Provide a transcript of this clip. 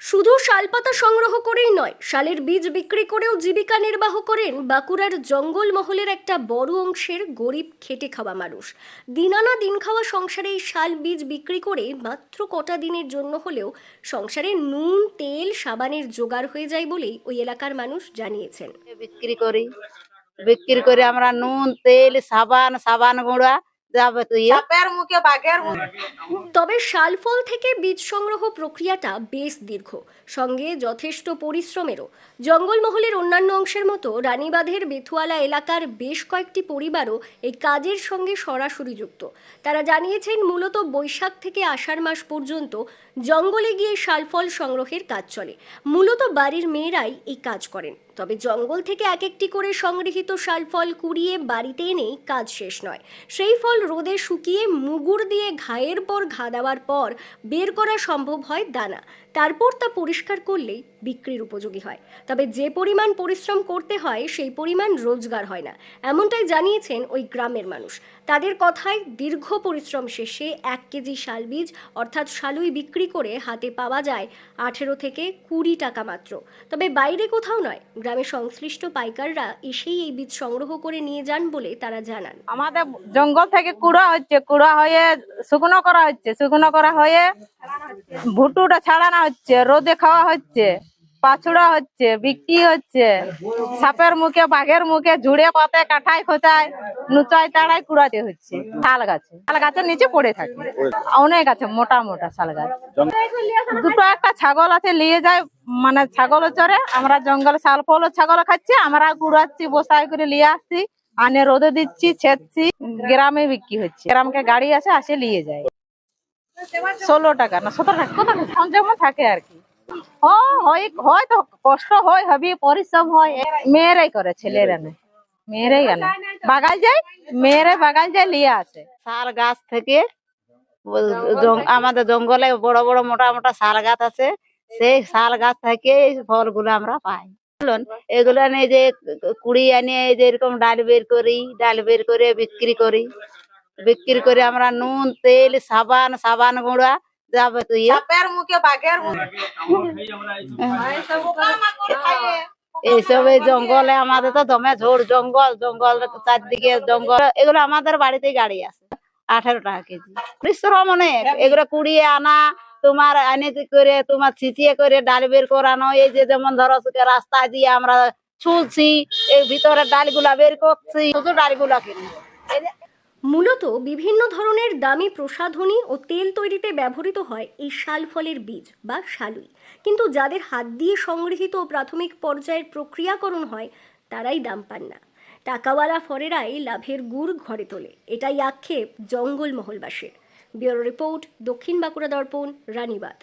শুধু শালপাতা সংগ্রহ করেই নয়, শালের বীজ বিক্রি করেও জীবিকা নির্বাহ করেন বাঁকুড়ার জঙ্গলমহলের একটা বড় অংশের গরিব খেটে খাওয়া মানুষ। দিনানা দিন খাওয়া সংসারে এই শাল বীজ বিক্রি করে মাত্র কটা দিনের জন্য হলেও সংসারে নুন, তেল, সাবানের জোগাড় হয়ে যায় বলেই ওই এলাকার মানুষ জানিয়েছেন। বিক্রি করি। বিক্রি করে আমরা নুন, তেল, সাবান সাবান গুঁড়া যাবতীয় সাপের মুখে বাঘের তবে শালফল থেকে বীজ সংগ্রহ প্রক্রিয়াটা বেশ দীর্ঘ সঙ্গে যথেষ্ট পরিশ্রমেরও। জঙ্গলমহলের অন্যান্য অংশের মতো রানীবাঁধের বেথুয়ালা এলাকার বেশ কয়েকটি পরিবারও এই কাজের সঙ্গে সরাসরি যুক্ত। তারা জানিয়েছেন মূলত বৈশাখ থেকে আষাঢ় মাস পর্যন্ত জঙ্গলে গিয়ে শালফল সংগ্রহের কাজ চলে। মূলত বাড়ির মেয়েরাই এই কাজ করেন। তবে জঙ্গল থেকে এক একটি করে সংগৃহীত শালফল কুড়িয়ে বাড়িতে এনেই কাজ শেষ নয়। সেই ফল রোদে শুকিয়ে মুগুর দিয়ে ঘায়ের পর ঘা দেওয়ার পর বের করা সম্ভব হয় দানা। তারপর তা পরিষ্কার করলেই বিক্রির উপযোগী হয়। তবে যে পরিমাণ পরিশ্রম করতে হয়, সেই পরিমাণ রোজগার হয় না। এমনটাই জানিয়েছেন ওই গ্রামের মানুষ। তাদের কথায় দীর্ঘ পরিশ্রম শেষে এক কেজি শাল বীজ, অর্থাৎ শালুই বিক্রি করে হাতে পাওয়া যায় আঠেরো থেকে কুড়ি টাকা মাত্র। তবে বাইরে কোথাও নয়, গ্রামে সংশ্লিষ্ট পাইকাররা এসেই এই বীজ সংগ্রহ করে নিয়ে যান বলে তারা জানান। আমাদের জঙ্গল থেকে কুড়া হচ্ছে, কুড়া হয়ে শুকনো করা হচ্ছে, শুকনো করা হয়ে ভুটুটা ছাড়ানো হচ্ছে, রোদে খাওয়া হচ্ছে পাছুড়া হচ্ছে, বিক্রি হচ্ছে, সাপের মুখে, বাঘের মুখে, ঝুড়ে পাতে কাঠায় খোঁচায়, নুচায়, তাড়ায় কুড়াতে হচ্ছে। শাল গাছে, শাল গাছের নিচে পড়ে থাকে। অনেক আছে, মোটা মোটা শাল গাছ। দুটো একটা ছাগল আছে, নিয়ে যায় মানে ছাগল চরে, আমরা জঙ্গল শাল ফল ছাগল খাচ্ছি, আমরা কুড়াচ্ছি বসাই করে নিয়ে আসছি, আনে রোদে দিচ্ছি ছেদছি গ্রামে বিক্রি হচ্ছে। গ্রামকে গাড়ি আছে, আসে নিয়ে যায়। ষোলো টাকা, না সতেরো টাকা। কত? যেমন থাকে আর কি। হয় হয় তো, কষ্ট হয় হবে পরিশ্রম হয়। মেয়েরাই করে, ছেলেরা না মেয়েরাই কেন বাগাল যায় মেয়েরাই বাগাল যায় নিয়ে আসে। শাল গাছ থেকে আমাদের জঙ্গলে বড় বড়, মোটা মোটা শাল গাছ আছে। সেই শাল গাছ থেকে এই ফলগুলো আমরা পাই? এগুলো নিয়ে যে কুড়ি আনে এই যে এরকম ডাল বের করি, ডাল বের করে বিক্রি করি। বিক্রি করে আমরা নুন তেল সাবান সাবান গুঁড়া মুখে বাঘের এইসব এই জঙ্গলে আমাদের তো দমে ঝোড় জঙ্গল জঙ্গল চারদিকে জঙ্গল। এগুলো আমাদের বাড়িতে গাড়ি আছে আঠারো টাকা কেজি। পরিশ্রম অনেক। এগুলো কুড়িয়ে আনা তোমার আনে করে তোমার ছিচিয়ে করে ডাল বের করানো এই যে যেমন ধরো রাস্তা দিয়ে আমরা ছুলছি এই ভিতরে ডালগুলা বের করছি শুধু ডালগুলা কিনি। মূলত বিভিন্ন ধরনের দামি প্রসাধনী ও তেল তৈরিতে ব্যবহৃত হয় এই শাল ফলের বীজ বা শালুই। কিন্তু যাদের হাত দিয়ে সংগৃহীত প্রাথমিক পর্যায়ের প্রক্রিয়াকরণ হয়, তারাই দাম পান না। টাকাওয়ালা ফরেরাই লাভের গুড় ঘরে তোলে। এটাই আক্ষেপ জঙ্গলমহলবাসীর। ব্যুরো রিপোর্ট দক্ষিণ বাঁকুড়া দর্পণ রানীবাদ